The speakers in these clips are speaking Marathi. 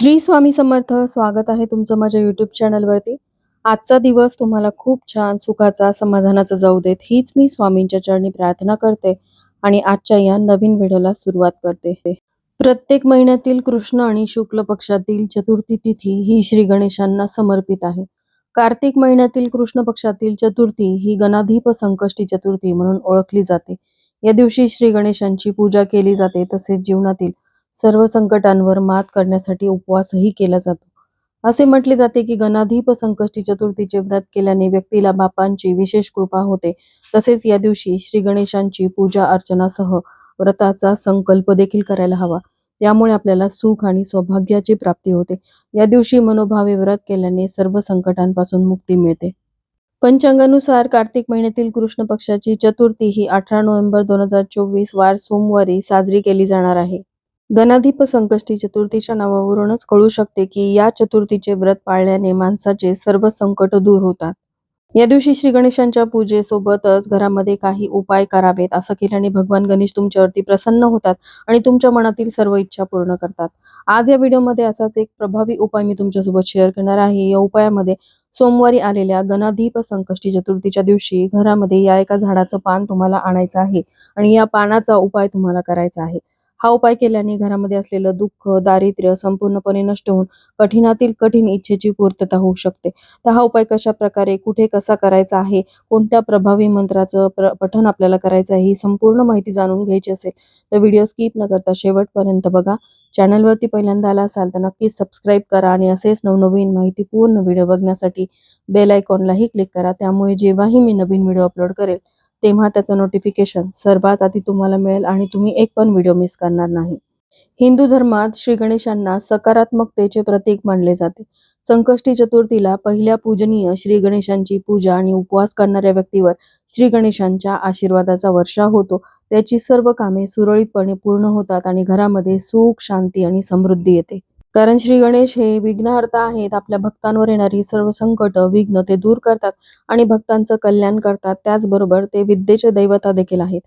श्री स्वामी समर्थ स्वागत आहे तुमचं माझ्या युट्यूब चॅनलवरती आजचा दिवस तुम्हाला खूप छान सुखाचा समाधानाचा जाऊ देत. हीच मी स्वामींच्या चरणी प्रार्थना करते आणि आजच्या या नवीन व्हिडिओला सुरुवात करते. प्रत्येक महिन्यातील कृष्ण आणि शुक्ल पक्षातील चतुर्थी तिथी ही श्री गणेशांना समर्पित आहे. कार्तिक महिन्यातील कृष्ण पक्षातील चतुर्थी ही गणाधीप संकष्टी चतुर्थी म्हणून ओळखली जाते. या दिवशी श्री गणेशांची पूजा केली जाते तसेच जीवनातील सर्व संकटांवर मात करण्यासाठी उपवासही केला जातो. असे म्हटले जाते की गणाधीप संकष्टी चतुर्थीचे व्रत केल्याने व्यक्तीला बापांची विशेष कृपा होते. तसेच या दिवशी श्री गणेशांची पूजा अर्चनासह व्रताचा संकल्प देखील करायला हवा. त्यामुळे आपल्याला सुख आणि सौभाग्याची प्राप्ती होते. या दिवशी मनोभावे व्रत केल्याने सर्व संकटांपासून मुक्ती मिळते. पंचांगानुसार कार्तिक महिन्यातील कृष्ण पक्षाची चतुर्थी ही अठरा नोव्हेंबर दोन हजार चोवीस वार सोमवारी साजरी केली जाणार आहे. गणाधीप संकष्टी चतुर्थीच्या नावावरूनच कळू शकते की या चतुर्थीचे व्रत पाळल्याने माणसाचे सर्व संकट दूर होतात. या दिवशी श्री गणेशांच्या पूजेसोबतच घरामध्ये काही उपाय करावेत असं केल्याने भगवान गणेश तुमच्यावरती प्रसन्न होतात आणि तुमच्या मनातील सर्व इच्छा पूर्ण करतात. आज या व्हिडिओमध्ये असाच एक प्रभावी उपाय मी तुमच्यासोबत शेअर करणार आहे. या उपायामध्ये सोमवारी आलेल्या गणाधीप संकष्टी चतुर्थीच्या दिवशी घरामध्ये या एका झाडाचं पान तुम्हाला आणायचं आहे आणि या पानाचा उपाय तुम्हाला करायचा आहे. हा उपाय केल्याने घरामध्ये असलेलं दुःख दारिद्र्य संपूर्णपणे नष्ट होऊन कठीणातील कठीण इच्छेची पूर्तता होऊ शकते. तर हा उपाय कशा प्रकारे कुठे कसा करायचा आहे कोणत्या प्रभावी मंत्राचं प्र पठण आपल्याला करायचं आहे ही संपूर्ण माहिती जाणून घ्यायची असेल तर व्हिडिओ स्किप न करता शेवटपर्यंत बघा. चॅनलवरती पहिल्यांदा आला असाल तर नक्कीच सबस्क्राईब करा आणि असेच नवनवीन माहिती पूर्ण व्हिडिओ बघण्यासाठी बेल आयकॉनलाही क्लिक करा. त्यामुळे जेव्हाही मी नवीन व्हिडिओ अपलोड करेल तेव्हा त्याचं नोटिफिकेशन सर्वात आधी तुम्हाला मिळेल आणि तुम्ही एक पण व्हिडिओ मिस करणार नाही. हिंदू धर्मात श्री गणेशांना सकारात्मकतेचे प्रतीक मानले जाते. संकष्टी चतुर्थीला पहिल्या पूजनीय श्री गणेशांची पूजा आणि उपवास करणाऱ्या व्यक्तीवर श्री गणेशांच्या आशीर्वादाचा वर्षा होतो. त्याची सर्व कामे सुरळीतपणे पूर्ण होतात आणि घरामध्ये सुख शांती आणि समृद्धी येते. कारण श्री गणेश हे विघ्नहर्ता आहेत. आपल्या भक्तांवर येणारी सर्व संकट विघ्न ते दूर करतात आणि भक्तांचं कल्याण करतात. त्याचबरोबर ते विद्येचे दैवता देखील आहेत.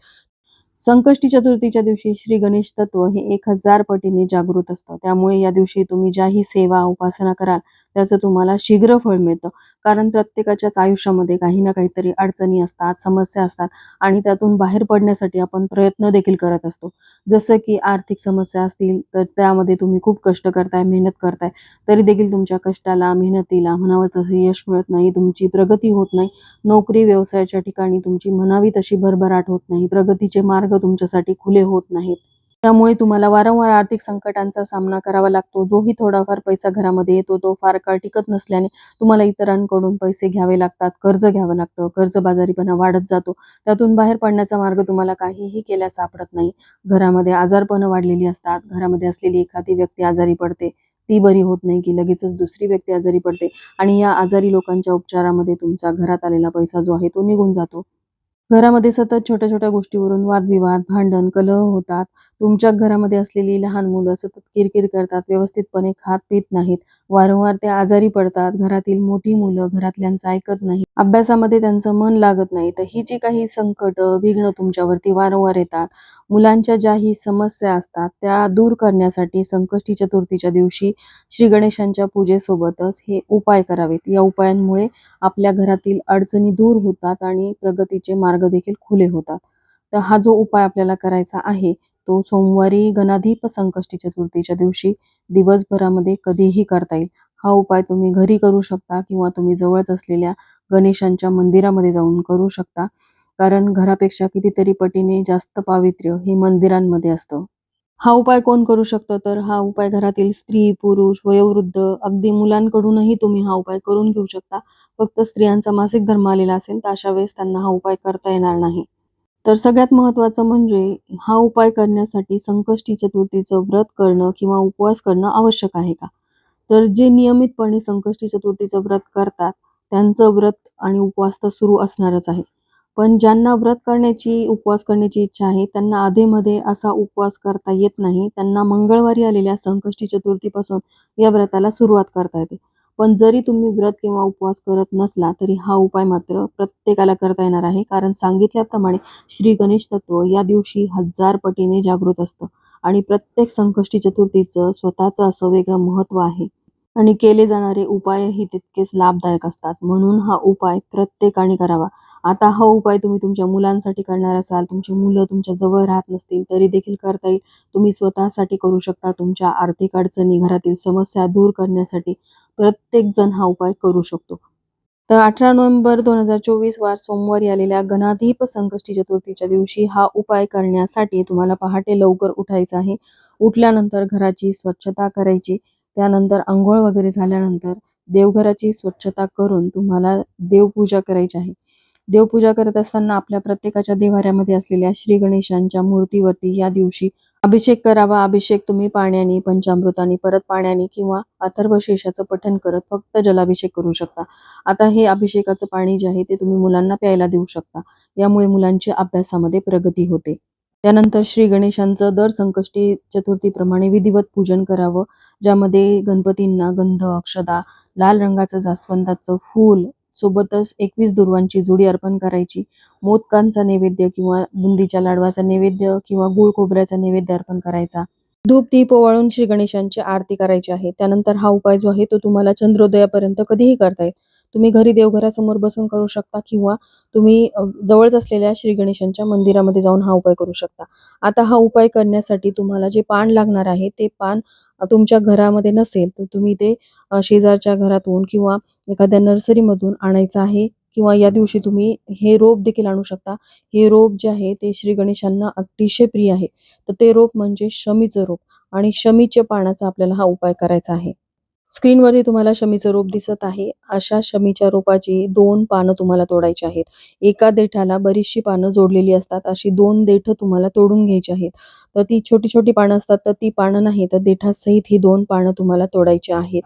संकष्टी चतुर्थीच्या दिवशी श्री गणेश तत्व हे एक हजार पटीने जागृत असतं. त्यामुळे या दिवशी तुम्ही ज्याही सेवा उपासना कराल त्याचं तुम्हाला शीघ्र फळ मिळतं. कारण प्रत्येकाच्याच आयुष्यामध्ये काही ना काहीतरी अडचणी असतात समस्या असतात आणि त्यातून बाहेर पडण्यासाठी आपण प्रयत्न देखील करत असतो. जसं की आर्थिक समस्या असतील तर त्यामध्ये तुम्ही खूप कष्ट करताय मेहनत करताय तरी देखील तुमच्या कष्टाला मेहनतीला म्हणावं तसं यश मिळत नाही तुमची प्रगती होत नाही. नोकरी व्यवसायाच्या ठिकाणी तुमची म्हणावी तशी भरभराट होत नाही. प्रगतीचे मार्ग मार्ग तुमच्यासाठी खुले होत नाहीत. त्यामुळे तुम्हाला वारंवार आर्थिक संकटांचा सामना करावा लागतो. जोही थोडाफार पैसा घरामध्ये येतो तो फार काळ टिकत नसल्याने तुम्हाला इतरांकडून पैसे घ्यावे लागतात कर्ज घ्यावं लागतं कर्जबाजारीपणा वाढत जातो. त्यातून बाहेर पडण्याचा मार्ग तुम्हाला काहीही केल्यास सापडत नाही. घरामध्ये आजारपणं वाढलेली असतात. घरामध्ये असलेली एखादी व्यक्ती आजारी पडते. ती बरी होत नाही की लगेचच दुसरी व्यक्ती आजारी पडते. आणि या आजारी लोकांच्या उपचारामध्ये तुमचा घरात आलेला पैसा जो आहे तो निघून जातो. घरामध्ये सतत छोट्या छोट्या गोष्टीवरून वादविवाद भांडण कलह होतात. तुमच्या घरामध्ये असलेली लहान मुलं सतत किरकिर करतात व्यवस्थितपणे खात पित नाहीत वारंवार ते आजारी पडतात. घरातील मोठी मुलं घरातल्यांचं ऐकत नाही अभ्यासामध्ये त्यांचं मन लागत नाही तर ही जी काही संकट विघ्न तुमच्यावरती वारंवार येतात मुलांच्या ज्याही समस्या असतात त्या दूर करण्यासाठी संकष्टी चतुर्थीच्या दिवशी श्री गणेशांच्या पूजेसोबतच हे उपाय करावेत. या उपायांमुळे आपल्या घरातील अडचणी दूर होतात आणि प्रगतीचे मार्ग देखील खुले होतात. तर हा जो उपाय आपल्याला करायचा आहे तो सोमवारी गणाधीप संकष्टी चतुर्थीच्या दिवशी दिवसभरामध्ये कधीही करता येईल. हा उपाय तुम्ही घरी करू शकता किंवा तुम्ही जवळच असलेल्या गणेशांच्या मंदिरामध्ये जाऊन करू शकता. कारण घरापेक्षा कितीतरी पटीने जास्त पावित्र्य हे मंदिरांमध्ये असतं. हा उपाय कोण करू शकतो? तर हा उपाय घरातील स्त्री पुरुष वयोवृद्ध अगदी मुलांकडूनही तुम्ही हा उपाय करून घेऊ शकता. फक्त स्त्रियांचा मासिक धर्म आलेला असेल तर अशा वेळेस त्यांना हा उपाय करता येणार नाही. तर सगळ्यात महत्त्वाचं म्हणजे हा उपाय करण्यासाठी संकष्टी चतुर्थीचं व्रत करणं किंवा उपवास करणं आवश्यक आहे का? तर जे नियमितपणे संकष्टी चतुर्थीचं व्रत करतात त्यांचं व्रत आणि उपवास तर सुरू असणारच आहे. पण ज्यांना व्रत करण्याची उपवास करण्याची इच्छा आहे त्यांना आधेमध्ये असा उपवास करता येत नाही. त्यांना मंगळवारी आलेल्या संकष्टी चतुर्थीपासून या व्रताला सुरुवात करता येते. पण जरी तुम्ही व्रत किंवा उपवास करत नसला तरी हा उपाय मात्र प्रत्येकाला करता येणार आहे. कारण सांगितल्याप्रमाणे श्री गणेश तत्व या दिवशी हजार पटीने जागृत असतं. आणि प्रत्येक संकष्टी चतुर्थीचं स्वतःचं असं वेगळं महत्त्व आहे. आणि केले जाणारे उपायही तितकेच लाभदायक असतात. म्हणून हा उपाय प्रत्येकाने करावा. आता हा उपाय तुम्ही तुमच्या मुलांसाठी करणार असाल तुमची मुलं तुमच्या जवळ राहत नसतील तरी देखील करता येईल. तुम्ही स्वतःसाठी करू शकता तुमच्या आर्थिक अडचणी घरातील समस्या दूर करण्यासाठी प्रत्येक जण हा उपाय करू शकतो. तर अठरा नोव्हेंबर दोन हजार चोवीस वार सोमवारी आलेल्या गणाधीप संकष्टी चतुर्थीच्या दिवशी हा उपाय करण्यासाठी तुम्हाला पहाटे लवकर उठायचं आहे. उठल्यानंतर घराची स्वच्छता करायची. त्यानंतर आंघोळ वगैरे झाल्यानंतर देवघराची स्वच्छता करून तुम्हाला देवपूजा करायची आहे. देवपूजा करत असताना आपल्या प्रत्येकाच्या देवाऱ्यामध्ये असलेल्या श्री गणेशांच्या मूर्तीवरती या दिवशी अभिषेक करावा. अभिषेक तुम्ही पाण्याने पंचामृताने परत पाण्याने किंवा अथर्वशेषाचं पठण करत फक्त जलाभिषेक करू शकता. आता हे अभिषेकाचं पाणी जे आहे ते तुम्ही मुलांना प्यायला देऊ शकता. यामुळे मुलांची अभ्यासामध्ये प्रगती होते. त्यानंतर श्री गणेशांचं दर संकष्टी चतुर्थीप्रमाणे विधिवत पूजन करावं ज्यामध्ये गणपतींना गंध अक्षदा लाल रंगाचं जास्वंदाचं फूल सोबतच एकवीस दुर्वांची जोडी अर्पण करायची. मोदकांचा नैवेद्य किंवा बुंदीच्या लाडवाचा नैवेद्य किंवा गुळ खोबऱ्याचा नैवेद्य अर्पण करायचा. धूप दीप ओवाळून श्री गणेशांची आरती करायची आहे. त्यानंतर हा उपाय जो आहे तो तुम्हाला चंद्रोदयापर्यंत कधीही करता येईल. तुम्ही घरी देवघरासमोर बसून करू शकता किंवा तुम्ही जवळच असलेल्या श्री गणेशांच्या मंदिरामध्ये जाऊन हा उपाय करू शकता. आता हा उपाय करण्यासाठी तुम्हाला जे पान लागणार आहे ते पान तुमच्या घरामध्ये नसेल तर तुम्ही ते शेजारच्या घरातून किंवा एखाद्या नर्सरीमधून आणायचं आहे किंवा या दिवशी तुम्ही हे रोप देखील आणू शकता. हे रोप जे आहे ते श्री गणेशांना अतिशय प्रिय आहे. तर ते रोप म्हणजे शमीचं रोप आणि शमीच्या पानाचा आपल्याला हा उपाय करायचा आहे. स्क्रीनवरती तुम्हाला शमीचं रोप दिसत आहे. अशा शमीच्या रोपाची दोन पानं तुम्हाला तोडायची आहेत. एका देठाला बरीचशी पानं जोडलेली असतात. अशी दोन देठ तुम्हाला तोडून घ्यायची आहेत. तर ती छोटी छोटी पानं असतात. तर ती पानं नाही तर देठासहित ही दोन पानं तुम्हाला तोडायची आहेत.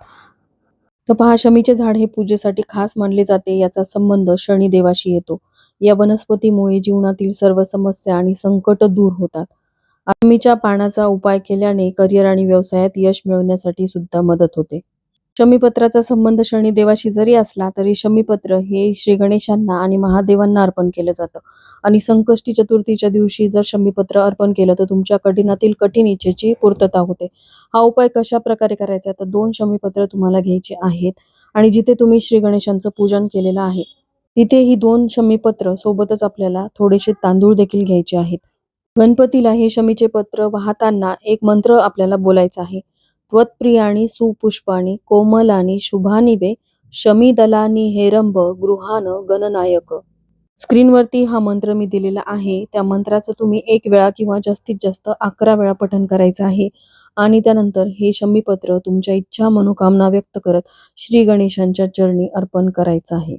तर पहा शमीचे झाड हे पूजेसाठी खास मानले जाते. याचा संबंध शनिदेवाशी येतो. या वनस्पतीमुळे जीवनातील सर्व समस्या आणि संकट दूर होतात. आम्हीच्या पानाचा उपाय केल्याने करिअर आणि व्यवसायात यश मिळवण्यासाठी सुद्धा मदत होते. शमीपत्राचा संबंध शनी देवाशी जरी असला तरी शमीपत्र हे श्री गणेशांना आणि महादेवांना अर्पण केलं जातं. आणि संकष्टी चतुर्थीच्या दिवशी जर शमीपत्र अर्पण केलं तर तुमच्या कठीणातील कठीण इच्छेची पूर्तता होते. हा उपाय कशा प्रकारे करायचा? तर दोन शमीपत्र तुम्हाला घ्यायचे आहेत आणि जिथे तुम्ही श्री गणेशांचं पूजन केलेलं आहे तिथे ही दोन शमीपत्र सोबतच आपल्याला थोडेसे तांदूळ देखील घ्यायचे आहेत. गणपतीला हे शमीचे पत्र वाहताना एक मंत्र आपल्याला बोलायचा आहे. त्वत्प्रियाणी सुपुष्पाणी कोमलानी शुभानिवे शमीदलानी हेरंब गृहान गणनायक. स्क्रीनवरती हा मंत्र मी दिलेला आहे. त्या मंत्राचं तुम्ही एक वेळा किंवा जास्तीत जास्त अकरा वेळा पठन करायचं आहे. आणि त्यानंतर हे शमीपत्र तुमच्या इच्छा मनोकामना व्यक्त करत श्री गणेशांच्या चरणी अर्पण करायचं आहे.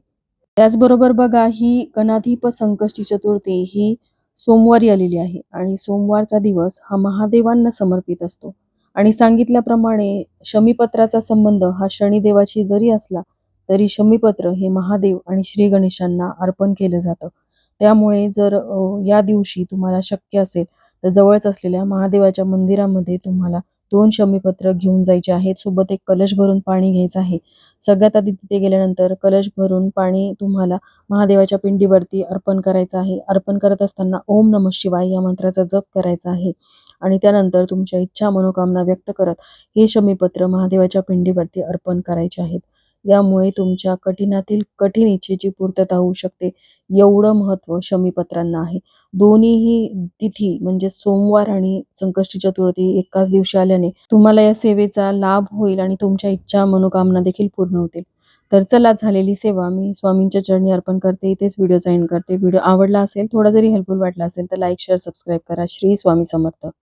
त्याचबरोबर बघा ही गणाधीप संकष्टी चतुर्थी ही सोमवारी आलेली आहे. आणि सोमवारचा दिवस हा महादेवांना समर्पित असतो. आणि सांगितल्याप्रमाणे शमीपत्राचा संबंध हा शनिदेवाशी जरी असला तरी शमीपत्र हे महादेव आणि श्री गणेशांना अर्पण केलं जातं. त्यामुळे जर या दिवशी तुम्हाला शक्य असेल तर जवळच असलेल्या महादेवाच्या मंदिरामध्ये तुम्हाला दोन शमीपत्र घेऊन जायचे आहेत. सोबत एक कलश भरून पाणी घ्यायचं आहे. सगळ्यात आधी तिथे गेल्यानंतर कलश भरून पाणी तुम्हाला महादेवाच्या पिंडीवरती अर्पण करायचं आहे. अर्पण करत असताना ओम नम शिवाय या मंत्राचा जप करायचा आहे. आणि त्यानंतर तुमच्या इच्छा मनोकामना व्यक्त करत हे शमीपत्र महादेवाच्या पिंडीवरती अर्पण करायचे आहेत. यामुळे तुमच्या कठीणातील कठीण इच्छेची पूर्तता होऊ शकते. एवढं महत्त्व शमीपत्रांना आहे. दोन्हीही तिथी म्हणजे सोमवार आणि संकष्टी चतुर्थी एकाच दिवशी आल्याने तुम्हाला या सेवेचा लाभ होईल आणि तुमच्या इच्छा मनोकामना देखील पूर्ण होतील. तर चला झालेली सेवा मी स्वामींच्या चरणी अर्पण करते. इथेच व्हिडिओ जॉईन करते. व्हिडिओ आवडला असेल थोडा जरी हेल्पफुल वाटला असेल तर लाईक शेअर सबस्क्राईब करा. श्री स्वामी समर्थ.